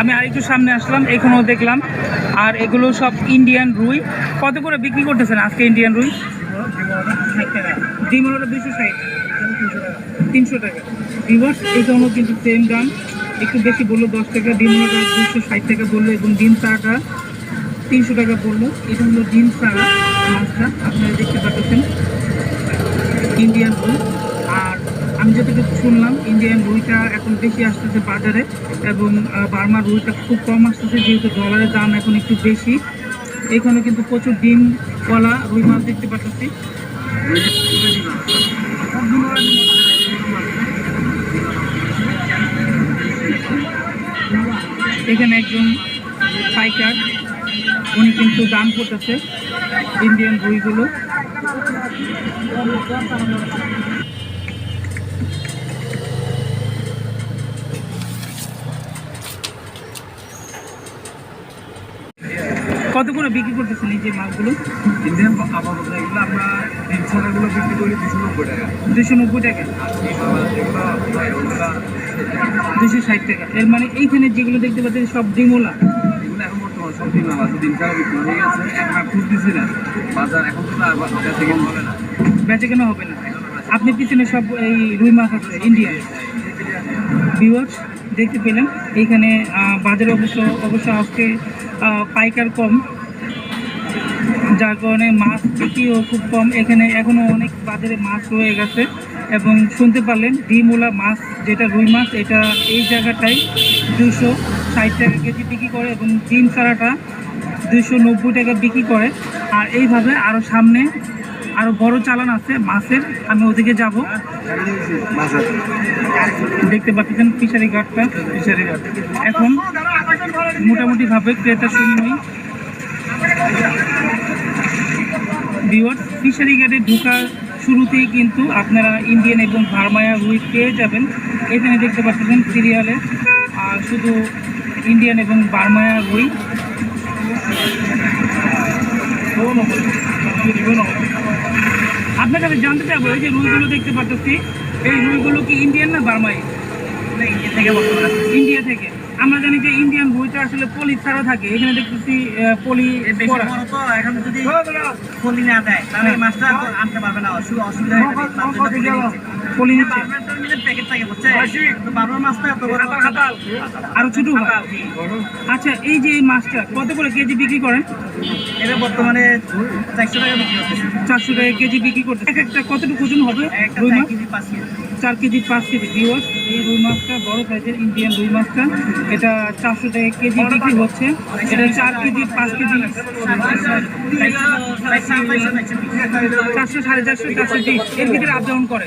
আমি আরেকটু সামনে আসলাম, এখানেও দেখলাম। আর এগুলো সব ইন্ডিয়ান রুই। কত করে বিক্রি করতেছেন আজকে ইন্ডিয়ান রুই? ডিমোটা দুশো ষাট। তিনশো টাকা। কিন্তু একটু বেশি বলল, দশ দুশো ষাট বলল এবং ডিম তিনশো টাকা বলল। হলো ডিম মাছটা আপনারা দেখতে ইন্ডিয়ান রুই। আমি যতটুকু শুনলাম ইন্ডিয়ান রুইটা এখন বেশি আসতেছে বাজারে এবং বার্মার রুইটা খুব কম আসতেছে, যেহেতু ডলারের দাম এখন একটু বেশি। এখানে কিন্তু প্রচুর ডিমওয়ালা রুই মাছ দেখতে পাচ্ছি। এখানে একজন পাইকার, উনি কিন্তু দাম করতেছে ইন্ডিয়ান রুইগুলো। কত করে বিক্রি করতেছেন এই যে মাছগুলো ইন্ডিয়ান আপাতত এগুলো আমরা বিক্রি করি দুশো নব্বই টাকা? দুশো নব্বই টাকা দুশো ষাট টাকা। এর মানে এইখানে যেগুলো দেখতে পাচ্ছেন সব ডিমোলা এগুলো এখন বর্তমান সব দিন আছে দিন ছাড়া বিক্রি হয়ে গেছে এখন আর খুঁজতেছি না। বাজার এখন তো আর বাজার থেকে হবে না। বেচে কেন হবে না। আপনি পিছনে সব এই রুই মাছ আছে ইন্ডিয়া ভিউয়ার্স দেখতে পেলেন। এইখানে বাজারে অবশ্য অবশ্য আজকে পাইকার কম। যার কারণে মাছ বিক্রিও খুব কম। এখানে এখনও অনেক বাজারে মাছ রয়ে গেছে। এবং শুনতে পারলেন ডিমওলা মাছ, যেটা রুই মাছ, এটা এই জায়গাটায় দুশো ষাট টাকা কেজি বিক্রি করে এবং ডিম ছাড়াটা দুশো নব্বই টাকা বিক্রি করে। আর এইভাবে আরও সামনে আরও বড় চালান আছে মাছের। আমি ওদিকে যাব। দেখতে পাচ্ছেন ফিশারি ঘাটটা। ফিশারি ঘাট। এখন মোটামুটিভাবে ক্রেতা শূন্যই ভিওয়ার্স ফিশারি ঘাটে ঢোকার শুরুতেই কিন্তু আপনারা ইন্ডিয়ান এবং ভারমায়া রুই পেয়ে যাবেন। এখানে দেখতে পাচ্ছেন সিরিয়ালে। আর শুধু ইন্ডিয়ান এবং বার্মায়া রুই আপনার কাছে জানতে চাইব এই যে রুইগুলো দেখতে পাচ্ছি এই রুইগুলো কি ইন্ডিয়ান না বার্মাই? ইন্ডিয়া থেকে ইন্ডিয়া থেকে। আমরা জানি যে ইন্ডিয়ান বইটা আসলে পলি ছাড়া থাকে এখানে দেখতেছি পলি এখন যদি ফলি না দেয় তাহলে মাছটা আনতে পারবে না অসু- অসুবিধা হয়ে। পলি নিচ্ছে বারবার তো নিজের প্যাকেট থাকে বুঝছে তো বারবার মাছটা এত বড় আরও ছোট আচ্ছা এই যে এই মাছটা কত করে কেজি বিক্রি করেন এটা বর্তমানে চারশো টাকা বিক্রি হচ্ছে চারশো টাকা কেজি বিক্রি করতে এক একটা কতটুকু ওজন হবে রুই মাছ কেজি পাঁচ কেজি চার কেজি পাঁচ কেজি ভিওয়ার্স এই রুই মাছটা বড় সাইজের ইন্ডিয়ান রুই মাছটা এটা চারশো টাকা কেজি বিক্রি হচ্ছে এটা চার কেজি পাঁচ কেজি চারশো সাড়ে চারশো চারশো বিশ এর ভিতরে আপ ডাউন করে